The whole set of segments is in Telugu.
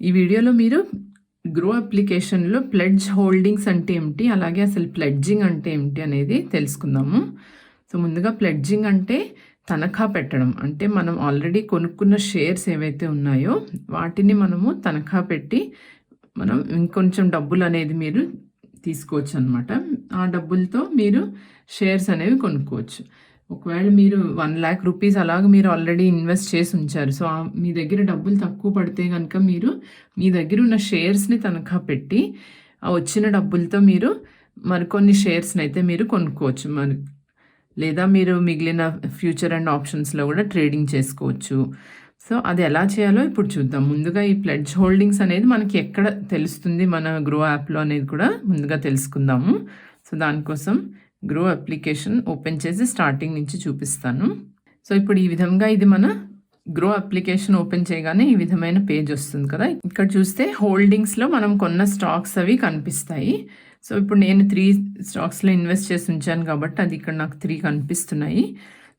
ఈ వీడియోలో మీరు గ్రో అప్లికేషన్లో ప్లెడ్జ్ హోల్డింగ్స్ అంటే ఏమిటి? అలాగే అసలు ప్లెడ్జింగ్ అంటే ఏమిటి అనేది తెలుసుకుందాము. సో ముందుగా ప్లెడ్జింగ్ అంటే తనఖా పెట్టడం. అంటే మనం ఆల్రెడీ కొనుక్కున్న షేర్స్ ఏవైతే ఉన్నాయో వాటిని మనము తనఖా పెట్టి మనం ఇంకొంచెం డబ్బులు అనేది మీరు తీసుకోవచ్చు అనమాట ఆ డబ్బులతో మీరు షేర్స్ అనేవి కొనుక్కోవచ్చు. ఒకవేళ మీరు వన్ ల్యాక్ రూపీస్ అలాగ మీరు ఆల్రెడీ ఇన్వెస్ట్ చేసి ఉంచారు. సో మీ దగ్గర డబ్బులు తక్కువ పడితే కనుక మీరు మీ దగ్గర ఉన్న షేర్స్ని తనఖా పెట్టి ఆ వచ్చిన డబ్బులతో మీరు మరికొన్ని షేర్స్ని అయితే మీరు కొనుక్కోవచ్చు. మరి లేదా మీరు మిగిలిన ఫ్యూచర్ అండ్ ఆప్షన్స్లో కూడా ట్రేడింగ్ చేసుకోవచ్చు. సో అది ఎలా చేయాలో ఇప్పుడు చూద్దాం. ముందుగా ఈ ప్లెడ్జ్ హోల్డింగ్స్ అనేది మనకి ఎక్కడ తెలుస్తుంది? మన గ్రో యాప్లో అనేది కూడా ముందుగా తెలుసుకుందాము. సో దానికోసం గ్రో అప్లికేషన్ ఓపెన్ చేసి స్టార్టింగ్ నుంచి చూపిస్తాను. సో ఇప్పుడు ఈ విధంగా ఇది మన గ్రో అప్లికేషన్ ఓపెన్ చేయగానే ఈ విధమైన పేజ్ వస్తుంది కదా. ఇక్కడ చూస్తే హోల్డింగ్స్లో మనం కొన్న స్టాక్స్ అవి కనిపిస్తాయి. సో ఇప్పుడు నేను త్రీ స్టాక్స్లో ఇన్వెస్ట్ చేసి ఉంచాను కాబట్టి అది ఇక్కడ నాకు త్రీ కనిపిస్తున్నాయి.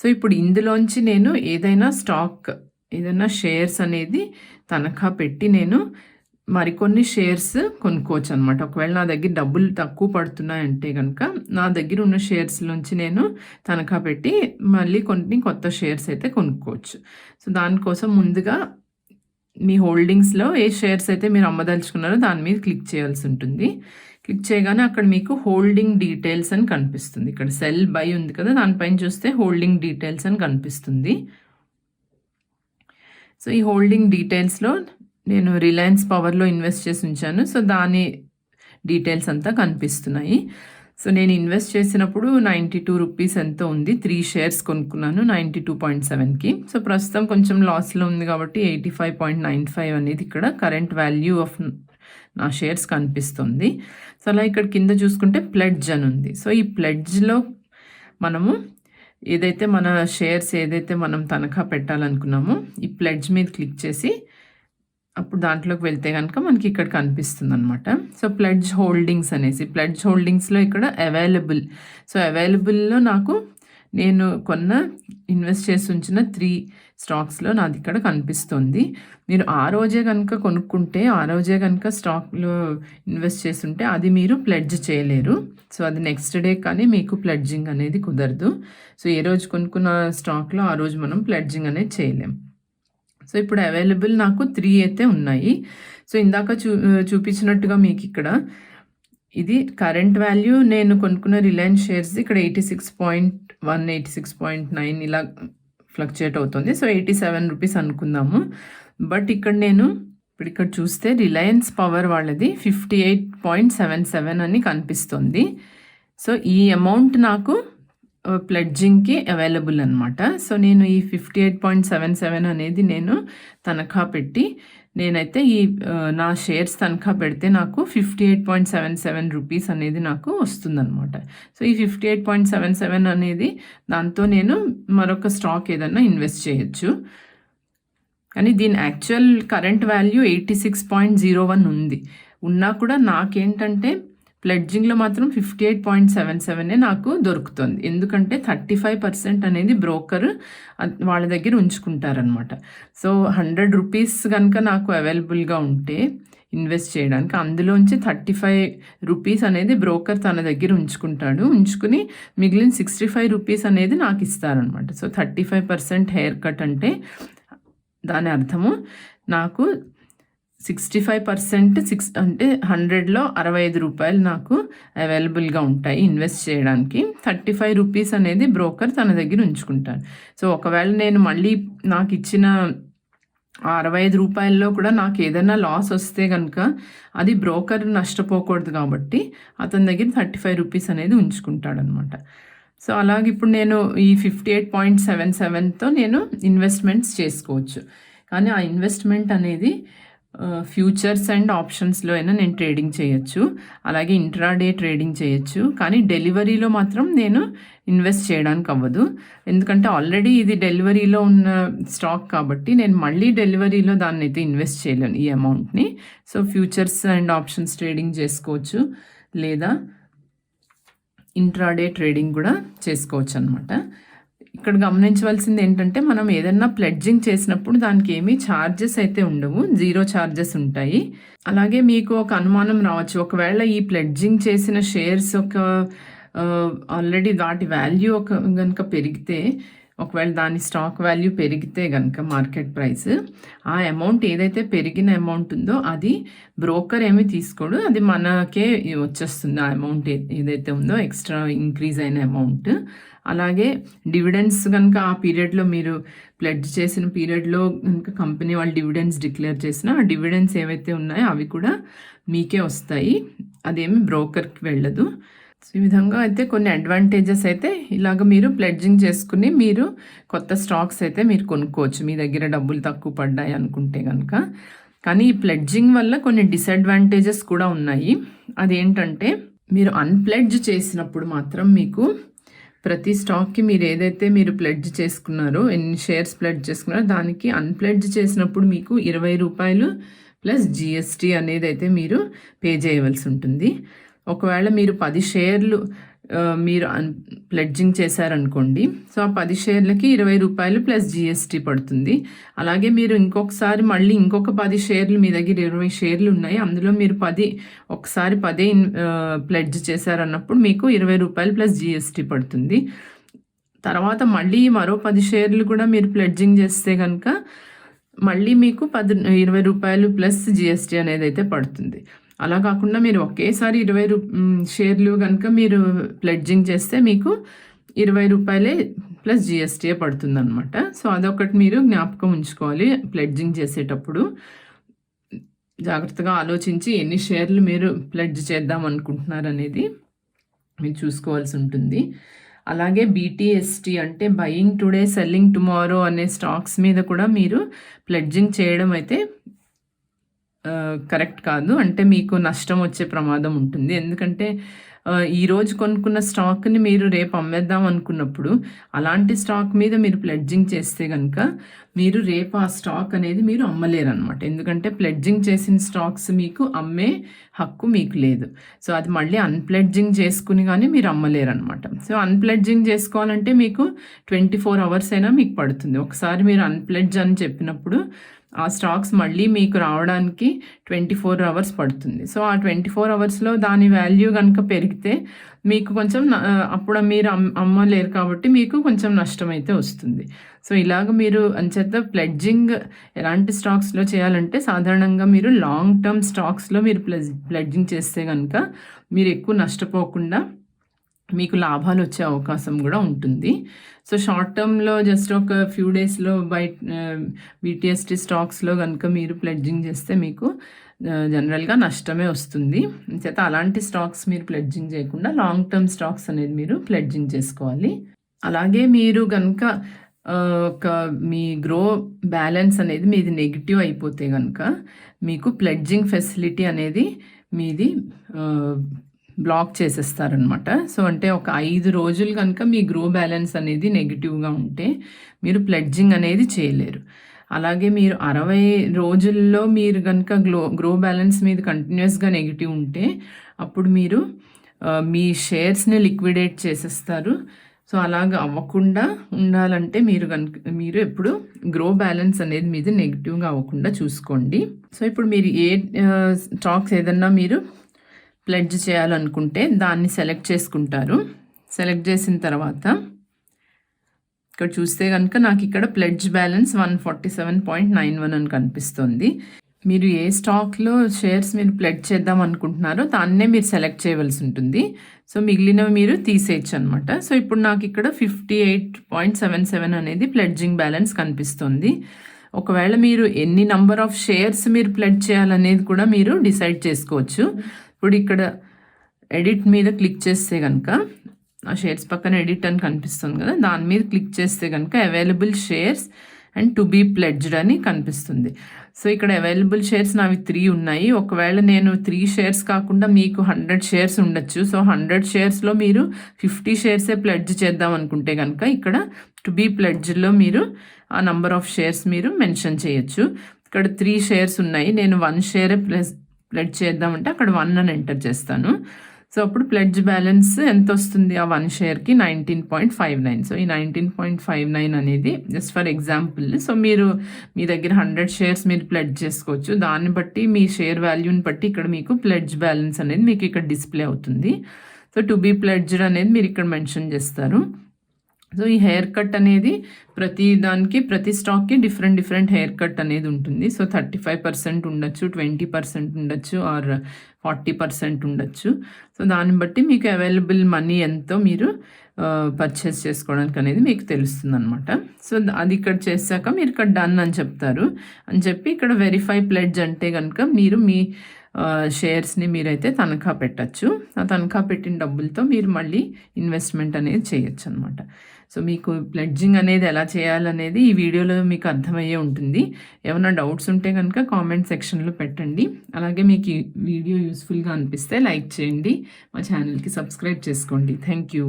సో ఇప్పుడు ఇందులోంచి నేను ఏదైనా స్టాక్ ఏదైనా షేర్స్ అనేది తనఖా పెట్టి నేను మరికొన్ని షేర్స్ కొనుక్కోవచ్చు అనమాట ఒకవేళ నా దగ్గర డబ్బులు తక్కువ పడుతున్నాయంటే కనుక నా దగ్గర ఉన్న షేర్స్ నుంచి నేను తనఖా పెట్టి మళ్ళీ కొన్ని కొత్త షేర్స్ అయితే కొనుక్కోవచ్చు. సో దానికోసం ముందుగా మీ హోల్డింగ్స్లో ఏ షేర్స్ అయితే మీరు అమ్మదలుచుకున్నారో దాని మీద క్లిక్ చేయాల్సి ఉంటుంది. క్లిక్ చేయగానే అక్కడ మీకు హోల్డింగ్ డీటెయిల్స్ అని కనిపిస్తుంది. ఇక్కడ సెల్ బై ఉంది కదా దానిపైన చూస్తే హోల్డింగ్ డీటెయిల్స్ అని కనిపిస్తుంది. సో ఈ హోల్డింగ్ డీటెయిల్స్లో నేను రిలయన్స్ పవర్లో ఇన్వెస్ట్ చేసి ఉంచాను. సో దాని డీటెయిల్స్ అంతా కనిపిస్తున్నాయి. సో నేను ఇన్వెస్ట్ చేసినప్పుడు నైంటీ టూ రూపీస్ ఎంతో ఉంది. త్రీ షేర్స్ కొనుక్కున్నాను నైంటీ టూ పాయింట్ సెవెన్కి సో ప్రస్తుతం కొంచెం లాస్లో ఉంది కాబట్టి eighty five point nine five అనేది ఇక్కడ కరెంట్ వాల్యూ ఆఫ్ నా షేర్స్ కనిపిస్తుంది. సో అలా ఇక్కడ కింద చూసుకుంటే ప్లెడ్జ్ అని ఉంది. సో ఈ ప్లెడ్జ్లో మనము ఏదైతే మన షేర్స్ ఏదైతే మనం తనఖా పెట్టాలనుకున్నామో ఈ ప్లెడ్జ్ మీద క్లిక్ చేసి అప్పుడు దాంట్లోకి వెళ్తే కనుక మనకి ఇక్కడ కనిపిస్తుంది అనమాట సో ప్లడ్జ్ హోల్డింగ్స్ అనేసి ప్లడ్జ్ హోల్డింగ్స్లో ఇక్కడ అవైలబుల్ సో అవైలబుల్లో నాకు నేను కొన్న ఇన్వెస్ట్ చేసి ఉంచిన త్రీ స్టాక్స్లో నాది ఇక్కడ కనిపిస్తుంది. మీరు ఆ రోజే కనుక కొనుక్కుంటే ఆ రోజే కనుక స్టాక్లో ఇన్వెస్ట్ చేస్తుంటే అది మీరు ప్లెడ్జ్ చేయలేరు. సో అది నెక్స్ట్ డే కానీ మీకు ప్లెడ్జింగ్ అనేది కుదరదు. సో ఏ రోజు కొనుక్కున్న స్టాక్లో ఆ రోజు మనం ప్లెడ్జింగ్ అనేది చేయలేం. సో ఇప్పుడు అవైలబుల్ నాకు త్రీ అయితే ఉన్నాయి. సో ఇందాక చూ చూపించినట్టుగా మీకు ఇక్కడ ఇది కరెంట్ వాల్యూ నేను కొనుక్కున్న రిలయన్స్ షేర్స్ ఇక్కడ eighty six point one eighty six point nine ఇలా ఫ్లక్చుయేట్ అవుతుంది. సో ఎయిటీ సెవెన్ రూపీస్ అనుకుందాము. బట్ ఇక్కడ నేను ఇప్పుడు ఇక్కడ చూస్తే రిలయన్స్ పవర్ వాళ్ళది fifty eight point seven seven అని కనిపిస్తుంది. సో ఈ అమౌంట్ నాకు ప్లెడ్జింగ్కి అవైలబుల్ అనమాట సో నేను ఈ fifty eight point seven seven అనేది నేను తనఖా పెట్టి నేనైతే ఈ నా షేర్స్ తనఖా పెడితే నాకు fifty eight point seven seven rupees అనేది నాకు వస్తుందన్నమాట. సో ఈ fifty eight point seven seven అనేది దాంతో నేను మరొక స్టాక్ ఏదన్నా ఇన్వెస్ట్ చేయొచ్చు. కానీ దీని actual current value eighty six point zero one ఉంది. ఉన్నా కూడా నాకేంటంటే ప్లెడ్జింగ్లో మాత్రం ఫిఫ్టీ ఎయిట్ పాయింట్ సెవెన్ సెవెనే నాకు దొరుకుతుంది. ఎందుకంటే థర్టీ ఫైవ్ పర్సెంట్ అనేది బ్రోకర్ వాళ్ళ దగ్గర ఉంచుకుంటారనమాట సో హండ్రెడ్ రూపీస్ కనుక నాకు అవైలబుల్గా ఉంటే ఇన్వెస్ట్ చేయడానికి అందులోంచి థర్టీ ఫైవ్ రూపీస్ అనేది బ్రోకర్ తన దగ్గర ఉంచుకుంటాడు. ఉంచుకుని మిగిలిన సిక్స్టీ ఫైవ్ రూపీస్ అనేది నాకు ఇస్తారనమాట so thirty five percent haircut అంటే దాని అర్థము నాకు సిక్స్టీ ఫైవ్ పర్సెంట్ సిక్స్ అంటే హండ్రెడ్లో అరవై ఐదు రూపాయలు నాకు అవైలబుల్గా ఉంటాయి ఇన్వెస్ట్ చేయడానికి. థర్టీ ఫైవ్ రూపీస్ అనేది బ్రోకర్ తన దగ్గర ఉంచుకుంటాను సో ఒకవేళ నేను మళ్ళీ నాకు ఇచ్చిన అరవై ఐదు రూపాయల్లో కూడా నాకు ఏదైనా లాస్ వస్తే కనుక అది బ్రోకర్ నష్టపోకూడదు కాబట్టి అతని దగ్గర థర్టీ ఫైవ్ రూపీస్ అనేది ఉంచుకుంటాడనమాట. సో అలాగే ఇప్పుడు నేను ఈ ఫిఫ్టీ ఎయిట్ పాయింట్ సెవెన్ సెవెన్తో నేను ఇన్వెస్ట్మెంట్స్ చేసుకోవచ్చు. కానీ ఆ ఇన్వెస్ట్మెంట్ అనేది ఫ్యూచర్స్ అండ్ ఆప్షన్స్లో అయినా నేను ట్రేడింగ్ చేయొచ్చు. అలాగే ఇంట్రాడే ట్రేడింగ్ చేయొచ్చు. కానీ డెలివరీలో మాత్రం నేను ఇన్వెస్ట్ చేయడానికి అవ్వదు. ఎందుకంటే ఆల్రెడీ ఇది డెలివరీలో ఉన్న స్టాక్ కాబట్టి నేను మళ్ళీ డెలివరీలో దాన్ని అయితే ఇన్వెస్ట్ చేయలేను ఈ అమౌంట్ని so futures and options trading చేసుకోవచ్చు. లేదా ఇంట్రాడే ట్రేడింగ్ కూడా చేసుకోవచ్చు అనమాట ఇక్కడ గమనించవలసింది ఏంటంటే మనం ఏదైనా ప్లెడ్జింగ్ చేసినప్పుడు దానికి ఏమీ ఛార్జెస్ అయితే ఉండవు. జీరో ఛార్జెస్ ఉంటాయి. అలాగే మీకు ఒక అనుమానం రావచ్చు. ఒకవేళ ఈ ప్లెడ్జింగ్ చేసిన షేర్స్ ఒక ఆల్రెడీ వాటి వాల్యూ ఒక కనుక పెరిగితే ఒకవేళ దాని స్టాక్ వాల్యూ పెరిగితే కనుక మార్కెట్ ప్రైస్ ఆ అమౌంట్ ఏదైతే పెరిగిన అమౌంట్ ఉందో అది బ్రోకర్ ఏమి తీసుకోడు. అది మనకే వచ్చేస్తుంది ఆ అమౌంట్ ఏదైతే ఉందో ఎక్స్ట్రా ఇంక్రీజ్ అయిన అమౌంట్ అలాగే డివిడెండ్స్ కనుక ఆ పీరియడ్లో మీరు ప్లెడ్జ్ చేసిన పీరియడ్లో కనుక కంపెనీ వాళ్ళు డివిడెండ్స్ డిక్లేర్ చేసిన ఆ డివిడెండ్స్ ఏవైతే ఉన్నాయో అవి కూడా మీకే వస్తాయి. అదేమి బ్రోకర్కి వెళ్ళదు. సో ఈ విధంగా అయితే కొన్ని అడ్వాంటేజెస్ అయితే ఇలాగ మీరు ప్లెడ్జింగ్ చేసుకుని మీరు కొత్త స్టాక్స్ అయితే మీరు కొనుక్కోవచ్చు. మీ దగ్గర డబ్బులు తక్కువ పడ్డాయి అనుకుంటే కనుక కానీ ఈ ప్లెడ్జింగ్ వల్ల కొన్ని డిసడ్వాంటేజెస్ కూడా ఉన్నాయి. అదేంటంటే మీరు అన్ప్లెడ్జ్ చేసినప్పుడు మాత్రం మీకు ప్రతి స్టాక్కి మీరు ఏదైతే మీరు ప్లెడ్జ్ చేసుకున్నారో ఎన్ని షేర్స్ ప్లెడ్జ్ చేసుకున్నారో దానికి అన్ప్లెడ్జ్ చేసినప్పుడు మీకు ఇరవై రూపాయలు ప్లస్ జిఎస్టీ అనేది అయితే మీరు పే చేయవలసి ఉంటుంది. ఒకవేళ మీరు పది షేర్లు మీరు ప్లెడ్జింగ్ చేశారనుకోండి సో ఆ పది షేర్లకి ఇరవై రూపాయలు ప్లస్ జిఎస్టీ పడుతుంది. అలాగే మీరు ఇంకొకసారి మళ్ళీ ఇంకొక పది షేర్లు మీ దగ్గర ఇరవై షేర్లు ఉన్నాయి అందులో మీరు పది ఒకసారి పదే ప్లెడ్జ్ చేశారన్నప్పుడు మీకు ఇరవై రూపాయలు ప్లస్ జిఎస్టీ పడుతుంది. తర్వాత మళ్ళీ మరో పది షేర్లు కూడా మీరు ప్లెడ్జింగ్ చేస్తే కనుక మళ్ళీ మీకు పది ఇరవై రూపాయలు ప్లస్ జిఎస్టీ అనేది అయితే పడుతుంది. అలా కాకుండా మీరు ఒకేసారి ఇరవై రూ షేర్లు కనుక మీరు ప్లెడ్జింగ్ చేస్తే మీకు ఇరవై రూపాయలే ప్లస్ జిఎస్టీ పడుతుందన్నమాట. సో అదొకటి మీరు జ్ఞాపకం ఉంచుకోవాలి ప్లెడ్జింగ్ చేసేటప్పుడు. జాగ్రత్తగా ఆలోచించి ఎన్ని షేర్లు మీరు ప్లెడ్జ్ చేద్దాం అనుకుంటున్నారు అనేది మీరు చూసుకోవాల్సి ఉంటుంది. అలాగే బీటీఎస్టీ అంటే బయింగ్ టుడే సెల్లింగ్ టుమారో అనే స్టాక్స్ మీద కూడా మీరు ప్లెడ్జింగ్ చేయడం అయితే కరెక్ట్ కాదు. అంటే మీకు నష్టం వచ్చే ప్రమాదం ఉంటుంది. ఎందుకంటే ఈరోజు కొనుక్కున్న స్టాక్ని మీరు రేపు అమ్మేద్దాం అనుకున్నప్పుడు అలాంటి స్టాక్ మీద మీరు ప్లెడ్జింగ్ చేస్తే కనుక మీరు రేపు ఆ స్టాక్ అనేది మీరు అమ్మలేరు అనమాట ఎందుకంటే ప్లెడ్జింగ్ చేసిన స్టాక్స్ మీకు అమ్మే హక్కు మీకు లేదు. సో అది మళ్ళీ అన్ప్లెడ్జింగ్ చేసుకుని కానీ మీరు అమ్మలేరు అనమాట సో అన్ప్లెడ్జింగ్ చేసుకోవాలంటే మీకు ట్వంటీ ఫోర్ అవర్స్ అయినా మీకు పడుతుంది. ఒకసారి మీరు అన్ప్లెడ్జ్ అని చెప్పినప్పుడు ఆ స్టాక్స్ మళ్ళీ మీకు రావడానికి ట్వంటీ ఫోర్ అవర్స్ పడుతుంది. సో ఆ ట్వంటీ ఫోర్ అవర్స్లో దాని వాల్యూ కనుక పెరిగితే మీకు కొంచెం అప్పుడు మీరు అమ్మలేరు కాబట్టి మీకు కొంచెం నష్టం అయితే వస్తుంది. సో ఇలాగ మీరు అంచేత ప్లెడ్జింగ్ ఎలాంటి స్టాక్స్లో చేయాలంటే సాధారణంగా మీరు లాంగ్ టర్మ్ స్టాక్స్లో మీరు ప్లెజ్ ప్లెడ్జింగ్ చేస్తే కనుక మీరు ఎక్కువ నష్టపోకుండా మీకు లాభాలు వచ్చే అవకాశం కూడా ఉంటుంది. సో షార్ట్ టర్మ్లో జస్ట్ ఒక ఫ్యూ డేస్లో బయట బీటీఎస్టీ స్టాక్స్లో కనుక మీరు ప్లెడ్జింగ్ చేస్తే మీకు జనరల్గా నష్టమే వస్తుంది. చేత అలాంటి స్టాక్స్ మీరు ప్లెడ్జింగ్ చేయకుండా లాంగ్ టర్మ్ స్టాక్స్ అనేది మీరు ప్లెడ్జింగ్ చేసుకోవాలి. అలాగే మీరు కనుక ఒక మీ గ్రో బ్యాలెన్స్ అనేది మీది నెగిటివ్ అయిపోతే కనుక మీకు ప్లెడ్జింగ్ ఫెసిలిటీ అనేది మీది బ్లాక్ చేసేస్తారనమాట సో అంటే ఒక ఐదు రోజులు కనుక మీ గ్రో బ్యాలెన్స్ అనేది నెగిటివ్గా ఉంటే మీరు ప్లెడ్జింగ్ అనేది చేయలేరు. అలాగే మీరు అరవై రోజుల్లో మీరు కనుక గ్లో గ్రో బ్యాలెన్స్ మీద కంటిన్యూస్గా నెగిటివ్ ఉంటే అప్పుడు మీరు మీ షేర్స్ని లిక్విడేట్ చేసేస్తారు. సో అలాగ అవ్వకుండా ఉండాలంటే మీరు కనుక మీరు ఎప్పుడు గ్రో బ్యాలెన్స్ అనేది మీద నెగిటివ్గా అవ్వకుండా చూసుకోండి. సో ఇప్పుడు మీరు ఏ స్టాక్స్ ఏదన్నా మీరు ప్లెడ్జ్ చేయాలనుకుంటే దాన్ని సెలెక్ట్ చేసుకుంటారు. సెలెక్ట్ చేసిన తర్వాత ఇక్కడ చూస్తే కనుక నాకు ఇక్కడ pledge balance one forty seven point nine one అని కనిపిస్తుంది. మీరు ఏ స్టాక్లో షేర్స్ మీరు ప్లెడ్జ్ చేద్దాం అనుకుంటున్నారో దాన్నే మీరు సెలెక్ట్ చేయవలసి ఉంటుంది. సో మిగిలినవి మీరు తీసేయచ్చు అనమాట సో ఇప్పుడు నాకు ఇక్కడ fifty eight point seven seven అనేది ప్లెడ్జింగ్ బ్యాలెన్స్ కనిపిస్తుంది. ఒకవేళ మీరు ఎన్ని నంబర్ ఆఫ్ షేర్స్ మీరు ప్లెడ్జ్ చేయాలనేది కూడా మీరు డిసైడ్ చేసుకోవచ్చు. ఇప్పుడు ఇక్కడ ఎడిట్ మీద క్లిక్ చేస్తే కనుక ఆ షేర్స్ పక్కన ఎడిట్ అని కనిపిస్తుంది కదా దాని మీద క్లిక్ చేస్తే కనుక available shares and to be pledged అని కనిపిస్తుంది. సో ఇక్కడ అవైలబుల్ షేర్స్ నావి త్రీ ఉన్నాయి. ఒకవేళ నేను త్రీ షేర్స్ కాకుండా మీకు హండ్రెడ్ షేర్స్ ఉండొచ్చు. సో హండ్రెడ్ షేర్స్లో మీరు ఫిఫ్టీ షేర్సే ప్లెడ్జ్ చేద్దాం అనుకుంటే కనుక ఇక్కడ టు బీ ప్లెడ్జ్లో మీరు ఆ నంబర్ ఆఫ్ షేర్స్ మీరు మెన్షన్ చేయొచ్చు. ఇక్కడ త్రీ షేర్స్ ఉన్నాయి. నేను వన్ షేరే ప్లస్ ప్లెడ్ చేద్దామంటే అక్కడ వన్ అని ఎంటర్ చేస్తాను. సో అప్పుడు ప్లెడ్జ్ బ్యాలెన్స్ ఎంత వస్తుంది ఆ one షేర్కి nineteen point five nine so ఈ నైన్టీన్ పాయింట్ ఫైవ్ నైన్ అనేది జస్ట్ ఫర్ ఎగ్జాంపుల్ సో మీరు మీ దగ్గర హండ్రెడ్ షేర్స్ మీరు ప్లెడ్జ్ చేసుకోవచ్చు. దాన్ని బట్టి మీ షేర్ వాల్యూని బట్టి ఇక్కడ మీకు ప్లెడ్జ్ బ్యాలెన్స్ అనేది మీకు ఇక్కడ డిస్ప్లే అవుతుంది. సో టు బీ ప్లెడ్జ్డ్ అనేది మీరు ఇక్కడ మెన్షన్ చేస్తారు. సో ఈ హెయిర్ కట్ అనేది ప్రతి దానికి ప్రతి స్టాక్కి డిఫరెంట్ డిఫరెంట్ హెయిర్ కట్ అనేది ఉంటుంది. సో థర్టీ ఫైవ్ పర్సెంట్ ఉండొచ్చు ట్వంటీ పర్సెంట్ ఉండొచ్చు ఆర్ ఫార్టీ పర్సెంట్ ఉండొచ్చు. సో దాన్ని బట్టి మీకు అవైలబుల్ మనీ ఎంతో మీరు పర్చేస్ చేసుకోవడానికి అనేది మీకు తెలుస్తుంది అనమాట సో అది ఇక్కడ చేశాక మీరు ఇక్కడ డన్ అని చెప్తారు. అని చెప్పి ఇక్కడ వెరిఫై ప్లెడ్జ్ అంటే కనుక మీరు మీ షేర్స్ని మీరైతే తనఖా పెట్టచ్చు. ఆ తనఖా పెట్టిన డబ్బులతో మీరు మళ్ళీ ఇన్వెస్ట్మెంట్ అనేది చేయొచ్చు అనమాట సో మీకు ప్లెడ్జింగ్ అనేది ఎలా చేయాలనేది ఈ వీడియోలో మీకు అర్థమయ్యే ఉంటుంది. ఏమైనా డౌట్స్ ఉంటే కనుక కామెంట్ సెక్షన్లో పెట్టండి. అలాగే మీకు వీడియో యూస్ఫుల్గా అనిపిస్తే లైక్ చేయండి. మా ఛానల్కి సబ్స్క్రైబ్ చేసుకోండి. Thank you.